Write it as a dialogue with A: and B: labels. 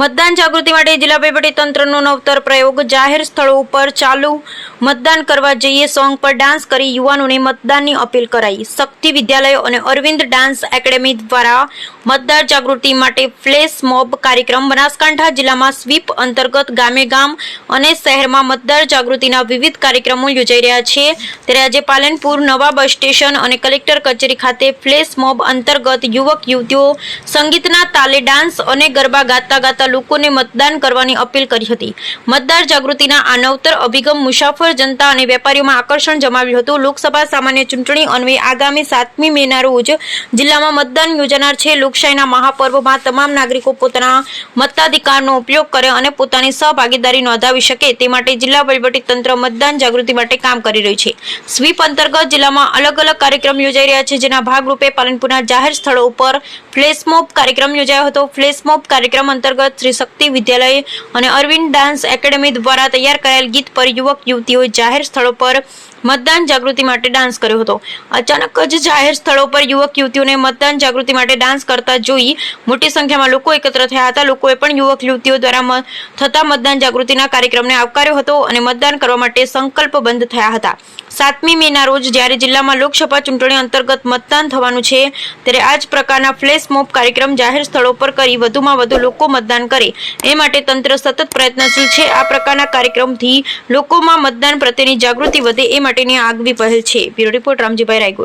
A: મતદાન જાગૃતિ માટે જિલ્લા તંત્રનો નવતર પ્રયોગ જાહેર સ્થળો ઉપર ચાલુ મતદાન કરવા જઈએ સોંગ પર ડાન્સ કરી યુવાનોને મતદાનની અપીલ કરાઈ. શક્તિ વિદ્યાલય અને અરવિંદ ડાન્સ એકેડેમી દ્વારા મતદાર જાગૃતિ માટે ફ્લેશ મોબ કાર્યક્રમ બનાસકાંઠા જિલ્લામાં સ્વીપ અંતર્ગત ગામે ગામ અને શહેરમાં મતદાર જાગૃતિના વિવિધ કાર્યક્રમો યોજાઈ રહ્યા છે. ત્યારે આજે પાલનપુર નવા બસ સ્ટેશન અને કલેક્ટર કચેરી ખાતે ફ્લેશ મોબ અંતર્ગત યુવક યુવતીઓ સંગીતના તાલે ડાન્સ અને ગરબા ગાતા ગાતા લોકોને મતદાન કરવાની અપીલ કરી હતી. મતદાર જાગૃતિના આ નવતર અભિગમ મુસાફર જનતા અને વેપારીઓમાં આકર્ષણ જમાવ્યું હતું. લોકસભા સામાન્ય ચૂંટણી અન્વયે આગામી સાતમી મેના રોજ જિલ્લામાં મતદાન યોજાનાર છે. લોકશાહીના મહાપર્વમાં તમામ નાગરિકો પોતાના મતાધિકારનો ઉપયોગ કરે અને પોતાની સહભાગીદારી નોંધાવી શકે તે માટે જિલ્લા તંત્ર મતદાન જાગૃતિ માટે કામ કરી રહ્યું છે. સ્વીપ અંતર્ગત જિલ્લામાં અલગ અલગ કાર્યક્રમ યોજાઈ રહ્યા છે, જેના ભાગરૂપે પાલનપુરના જાહેર સ્થળો ઉપર ફ્લેશમોબ કાર્યક્રમ યોજાયો હતો. ફ્લેશમોબ કાર્યક્રમ અંતર્ગત શ્રી શક્તિ વિદ્યાલય અને અરવિંદ ડાન્સ એકેડેમી દ્વારા તૈયાર કરાયેલ ગીત પર યુવક, યુવતીઓ જાહેર સ્થળો પર મતદાન જાગૃતિ માટે ડાન્સ કર્યો હતો. અચાનક જ જાહેર સ્થળો પર યુવક યુવતીઓને મતદાન જાગૃતિ માટે ડાન્સ કરતા જોઈ મોટી સંખ્યામાં લોકો એકત્ર થયા હતા. લોકોએ પણ યુવક યુવતીઓ દ્વારા થતા મતદાન જાગૃતિના કાર્યક્રમને આવકાર્યો હતો અને મતદાન કરવા માટે સંકલ્પબદ્ધ થયા હતા. સાતમી મેના રોજ જ્યારે જિલ્લામાં લોકસભા ચૂંટણી અંતર્ગત મતદાન થવાનું છે, ત્યારે આ જ પ્રકારના ફ્લેશ મોબ કાર્યક્રમ જાહેર સ્થળો પર કરી વધુમાં વધુ લોકો મતદાન કરે. એ માટે તંત્ર સતત પ્રયત્નશીલ છે. આ પ્રકારના કાર્યક્રમથી લોકોમાં મતદાન પ્રત્યેની જાગૃતિ વધે, એ માટેની આગવી પહેલ છે. Bureau report Ramjibhai Raygor.